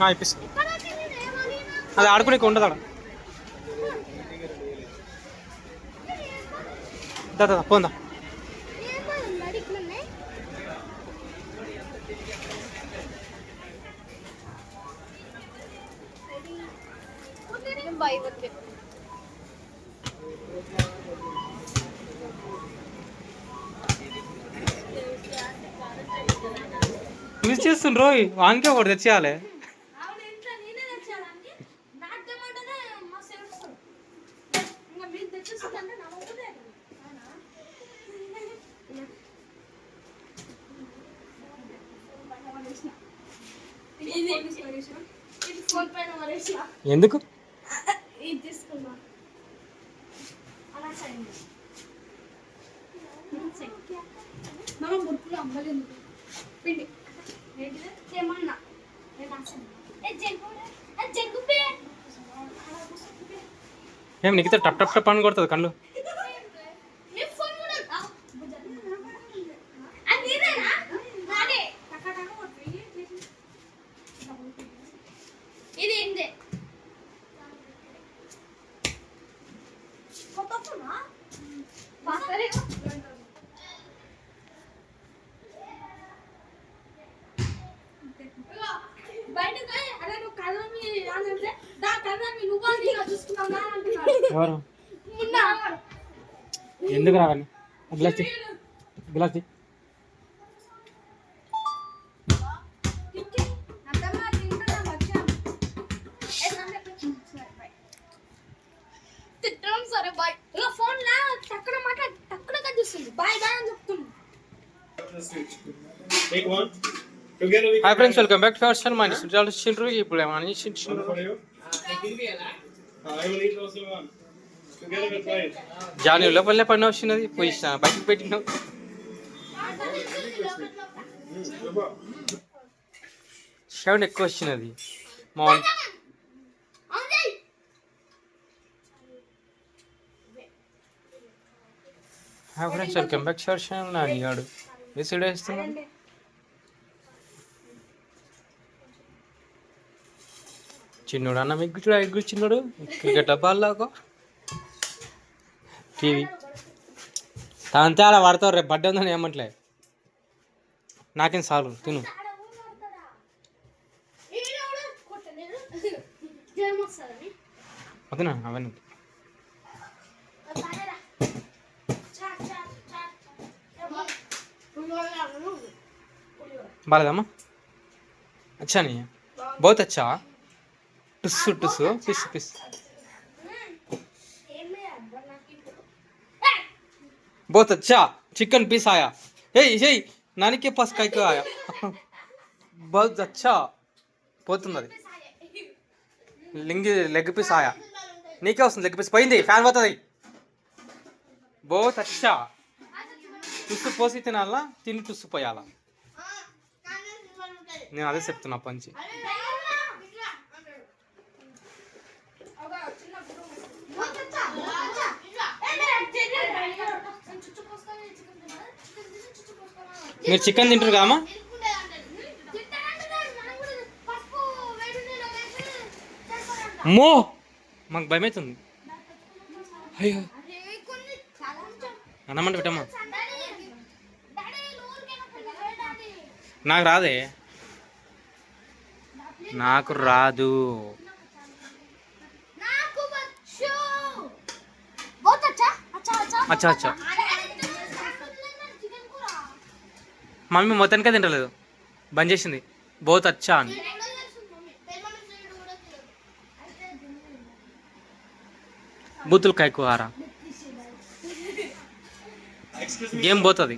ఆ, అది ఆడుకునే ఉండదు ఆడ దా, పోందా. మిస్ చేస్తుండ్రో వానికే ఒకటి తెచ్చేయాలి. ఎందుకు? ఇది తీసుకున్నా అలా చేయండి మనం ముడుపులు అమ్మలేదు పిండి ఏమన్నా నేను అసలు ఏ జగ్గు ఏ జగ్గు పే ఏం నీకు టప్ టప్ టప్ అని కొడుతుంది కళ్ళు. బయటకు ఎవరు. ఎందుకు రావాలి? గ్లాస్. గ్లాస్ సరే, బై. తిట్టడం సరే బాయ్. ఇక ఫోన్ లా టక్కున మాట టక్కున కనిపిస్తుంది. బాయ్ బాయ్ అని చెప్తుంది. Hi friends welcome back to our channel మన సుజాలు చిండ్రు ఇప్పుడు ఏమని One చిండ్రు for you. I will eat also one. Together we'll try it. Johnny లోపలనే పడిన వచ్చినది పోయి బయటకు పెట్టినావు సౌండ్ ఎక్కువ వచ్చినది మా అవునండి. Hi friends welcome back to our channel నా అడిగాడు మెసేజ్ వేస్తున్నాడు చిన్నోడు అన్న మిగ్గుచుడు ఎగ్గు చిన్నోడు. క్రికెట్ డబ్బాల్లోకో టీవీ. అంతే అలా వాడతావు రేపు బర్త్డే ఉందని ఏమంటలే. నాకేం చాలు తిను. ఓకేనా అవన్నీ. అచ్చా నీ బోత్ అచ్చా టుస్సు టుస్సు పిస్ పిస్ ఏమే అబ్బా నాకు ఇప్పుడు. ఏయ్! बहुत अच्छा चिकन पीस आया हे हे नानी के पास काय आया बहुत अच्छा పోతుంది అది లింగి లెగ్ పీస్ ఆయా నీకే వస్తుంది లెగ్ పీస్ పోయింది ఫ్యాన్ పోతుంది బహుత్ అచ్చా టుస్సు పోసి తినాలా తిని టుస్సు పోయాలా నేను అదే చెప్తున్నా పంచి మీరు చికెన్ తింటారు కామా? మో! మాకు భయం అవుతుంది అయ్యో. అన్నమాట పెట్టమ్మా. నాకు రాదే. నాకు రాదు. అచ్చా అచ్చా. మమ్మీ మొత్తానికే తింటలేదు. బంద్ చేసింది. బహుత్ అచ్చా అని బూతులు కాయకు ఆరా. గేమ్ పోతుంది